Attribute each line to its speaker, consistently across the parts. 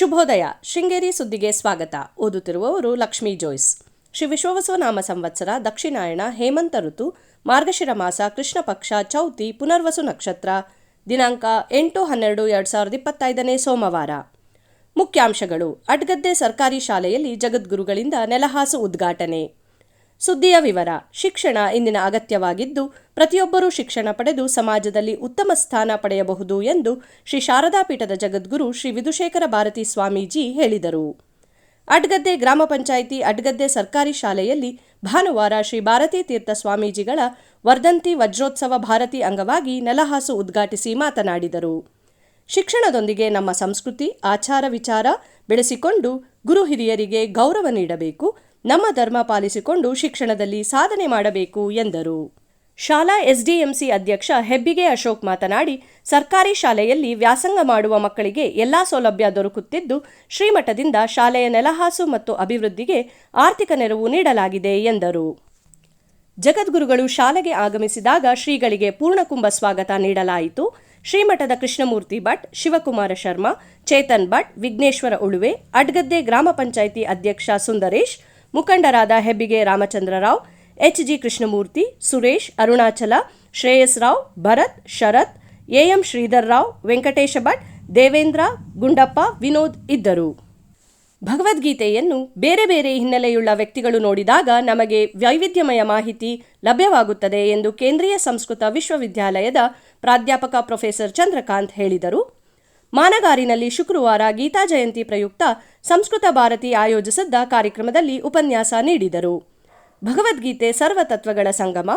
Speaker 1: ಶುಭೋದಯ. ಶೃಂಗೇರಿ ಸುದ್ದಿಗೆ ಸ್ವಾಗತ. ಓದುತ್ತಿರುವವರು ಲಕ್ಷ್ಮೀ ಜೋಯ್ಸ್. ಶ್ರೀ ವಿಶ್ವವಸುನಾಮ ಸಂವತ್ಸರ, ದಕ್ಷಿಣಾಯಣ, ಹೇಮಂತ ಋತು, ಮಾರ್ಗಶಿರ ಮಾಸ, ಕೃಷ್ಣ ಪಕ್ಷ, ಚೌತಿ, ಪುನರ್ವಸು ನಕ್ಷತ್ರ, ದಿನಾಂಕ ಎಂಟು ಹನ್ನೆರಡು ಎರಡು ಸಾವಿರದ ಇಪ್ಪತ್ತೈದನೇ ಸೋಮವಾರ. ಮುಖ್ಯಾಂಶಗಳು. ಅಡ್ಗದ್ದೆ ಸರ್ಕಾರಿ ಶಾಲೆಯಲ್ಲಿ ಜಗದ್ಗುರುಗಳಿಂದ ನೆಲಹಾಸು ಉದ್ಘಾಟನೆ. ಸುದ್ದಿಯ ವಿವರ. ಶಿಕ್ಷಣ ಇಂದಿನ ಅಗತ್ಯವಾಗಿದ್ದು, ಪ್ರತಿಯೊಬ್ಬರೂ ಶಿಕ್ಷಣ ಪಡೆದು ಸಮಾಜದಲ್ಲಿ ಉತ್ತಮ ಸ್ಥಾನ ಪಡೆಯಬಹುದು ಎಂದು ಶ್ರೀ ಶಾರದಾ ಪೀಠದ ಜಗದ್ಗುರು ಶ್ರೀ ವಿಧುಶೇಖರ ಭಾರತಿ ಸ್ವಾಮೀಜಿ ಹೇಳಿದರು. ಅಡ್ಗದ್ದೆ ಗ್ರಾಮ ಪಂಚಾಯಿತಿ ಅಡ್ಗದ್ದೆ ಸರ್ಕಾರಿ ಶಾಲೆಯಲ್ಲಿ ಭಾನುವಾರ ಶ್ರೀ ಭಾರತೀ ತೀರ್ಥ ಸ್ವಾಮೀಜಿಗಳ ವರ್ಧಂತಿ ವಜ್ರೋತ್ಸವ ಭಾರತಿ ಅಂಗವಾಗಿ ನೆಲಹಾಸು ಉದ್ಘಾಟಿಸಿ ಮಾತನಾಡಿದರು. ಶಿಕ್ಷಣದೊಂದಿಗೆ ನಮ್ಮ ಸಂಸ್ಕೃತಿ, ಆಚಾರ ವಿಚಾರ ಬೆಳೆಸಿಕೊಂಡು ಗುರು ಹಿರಿಯರಿಗೆ ಗೌರವ ನೀಡಬೇಕು. ನಮ್ಮ ಧರ್ಮ ಪಾಲಿಸಿಕೊಂಡು ಶಿಕ್ಷಣದಲ್ಲಿ ಸಾಧನೆ ಮಾಡಬೇಕು ಎಂದರು. ಶಾಲಾ ಎಸ್ಡಿಎಂಸಿ ಅಧ್ಯಕ್ಷ ಹೆಬ್ಬಿಗೆ ಅಶೋಕ್ ಮಾತನಾಡಿ, ಸರ್ಕಾರಿ ಶಾಲೆಯಲ್ಲಿ ವ್ಯಾಸಂಗ ಮಾಡುವ ಮಕ್ಕಳಿಗೆ ಎಲ್ಲಾ ಸೌಲಭ್ಯ ದೊರಕುತ್ತಿದ್ದು, ಶ್ರೀಮಠದಿಂದ ಶಾಲೆಯ ನೆಲಹಾಸು ಮತ್ತು ಅಭಿವೃದ್ಧಿಗೆ ಆರ್ಥಿಕ ನೆರವು ನೀಡಲಾಗಿದೆ ಎಂದರು. ಜಗದ್ಗುರುಗಳು ಶಾಲೆಗೆ ಆಗಮಿಸಿದಾಗ ಶ್ರೀಗಳಿಗೆ ಪೂರ್ಣಕುಂಭ ಸ್ವಾಗತ ನೀಡಲಾಯಿತು. ಶ್ರೀಮಠದ ಕೃಷ್ಣಮೂರ್ತಿ ಭಟ್, ಶಿವಕುಮಾರ ಶರ್ಮಾ, ಚೇತನ್ ಭಟ್, ವಿಘ್ನೇಶ್ವರ ಉಳುವೆ, ಅಡ್ಗದ್ದೆ ಗ್ರಾಮ ಪಂಚಾಯಿತಿ ಅಧ್ಯಕ್ಷ ಸುಂದರೇಶ್ ಮುಖಂಡರಾದ Hebbige Ramachandrarao H G Krishnamurthy, Suresh, Arunachala, Shreyas Rao, Bharat, Sharath, A M Sridhar Rao, Venkatesha Bhat, Devendra, Gundappa, Vinod ಇದ್ದರು. ಭಗವದ್ಗೀತೆಯನ್ನು ಬೇರೆ ಬೇರೆ ಹಿನ್ನೆಲೆಯುಳ್ಳ ವ್ಯಕ್ತಿಗಳು ನೋಡಿದಾಗ ನಮಗೆ ವೈವಿಧ್ಯಮಯ ಮಾಹಿತಿ ಲಭ್ಯವಾಗುತ್ತದೆ ಎಂದು ಕೇಂದ್ರೀಯ ಸಂಸ್ಕೃತ ವಿಶ್ವವಿದ್ಯಾಲಯದ ಪ್ರಾಧ್ಯಾಪಕ ಪ್ರೊಫೆಸರ್ ಚಂದ್ರಕಾಂತ್ ಹೇಳಿದರು. ಮಾನಗಾರಿನಲ್ಲಿ ಶುಕ್ರವಾರ ಗೀತಾ ಜಯಂತಿ ಪ್ರಯುಕ್ತ ಸಂಸ್ಕೃತ ಭಾರತಿ ಆಯೋಜಿಸಿದ್ದ ಕಾರ್ಯಕ್ರಮದಲ್ಲಿ ಉಪನ್ಯಾಸ ನೀಡಿದರು. ಭಗವದ್ಗೀತೆ ಸರ್ವತತ್ವಗಳ ಸಂಗಮ,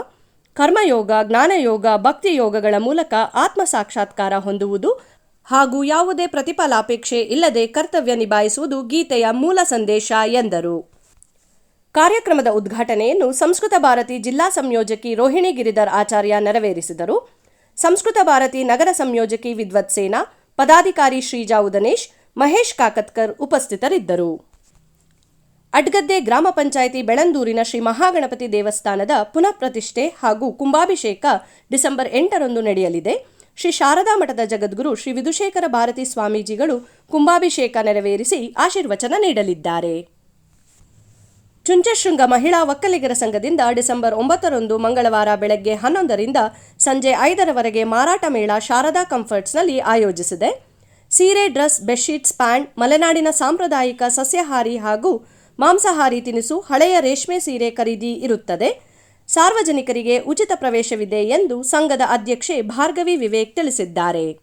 Speaker 1: ಕರ್ಮಯೋಗ, ಜ್ಞಾನಯೋಗ, ಭಕ್ತಿಯೋಗಗಳ ಮೂಲಕ ಆತ್ಮ ಸಾಕ್ಷಾತ್ಕಾರ ಹೊಂದುವುದು ಹಾಗೂ ಯಾವುದೇ ಪ್ರತಿಫಲಾಪೇಕ್ಷೆ ಇಲ್ಲದೆ ಕರ್ತವ್ಯ ನಿಭಾಯಿಸುವುದು ಗೀತೆಯ ಮೂಲ ಸಂದೇಶ ಎಂದರು. ಕಾರ್ಯಕ್ರಮದ ಉದ್ಘಾಟನೆಯನ್ನು ಸಂಸ್ಕೃತ ಭಾರತಿ ಜಿಲ್ಲಾ ಸಂಯೋಜಕಿ ರೋಹಿಣಿ ಗಿರಿಧರ್ ಆಚಾರ್ಯ ನೆರವೇರಿಸಿದರು. ಸಂಸ್ಕೃತ ಭಾರತಿ ನಗರ ಸಂಯೋಜಕಿ ವಿದ್ವತ್ ಸೇನಾ ಪದಾಧಿಕಾರಿ ಶ್ರೀಜಾ ಉದನೇಶ್, ಮಹೇಶ್ ಕಾಕತ್ಕರ್ ಉಪಸ್ಥಿತರಿದ್ದರು. ಅಡ್ಗದ್ದೆ ಗ್ರಾಮ ಪಂಚಾಯಿತಿ ಬೆಳಂದೂರಿನ ಶ್ರೀ ಮಹಾಗಣಪತಿ ದೇವಸ್ಥಾನದ ಪುನಃ ಪ್ರತಿಷ್ಠೆ ಹಾಗೂ ಕುಂಭಾಭಿಷೇಕ ಡಿಸೆಂಬರ್ ಎಂಟರಂದು ನಡೆಯಲಿದೆ. ಶ್ರೀ ಶಾರದಾ ಮಠದ ಜಗದ್ಗುರು ಶ್ರೀ ವಿಧುಶೇಖರ ಭಾರತಿ ಸ್ವಾಮೀಜಿಗಳು ಕುಂಭಾಭಿಷೇಕ ನೆರವೇರಿಸಿ ಆಶೀರ್ವಚನ ನೀಡಲಿದ್ದಾರೆ. ಚುಂಚಶೃಂಗ ಮಹಿಳಾ ಒಕ್ಕಲಿಗರ ಸಂಘದಿಂದ ಡಿಸೆಂಬರ್ ಒಂಬತ್ತರಂದು ಮಂಗಳವಾರ ಬೆಳಗ್ಗೆ ಹನ್ನೊಂದರಿಂದ ಸಂಜೆ ಐದರವರೆಗೆ ಮಾರಾಟ ಮೇಳ ಶಾರದಾ ಕಂಫರ್ಟ್ಸ್ನಲ್ಲಿ ಆಯೋಜಿಸಿದೆ. ಸೀರೆ, ಡ್ರೆಸ್, ಬೆಡ್ಶೀಟ್ಸ್, ಪ್ಯಾಂಟ್, ಮಲೆನಾಡಿನ ಸಾಂಪ್ರದಾಯಿಕ ಸಸ್ಯಾಹಾರಿ ಹಾಗೂ ಮಾಂಸಾಹಾರಿ ತಿನಿಸು, ಹಳೆಯ ರೇಷ್ಮೆ ಸೀರೆ ಖರೀದಿ ಇರುತ್ತದೆ. ಸಾರ್ವಜನಿಕರಿಗೆ ಉಚಿತ ಪ್ರವೇಶವಿದೆ ಎಂದು ಸಂಘದ ಅಧ್ಯಕ್ಷೆ ಭಾರ್ಗವಿ ವಿವೇಕ್ ತಿಳಿಸಿದ್ದಾರೆ.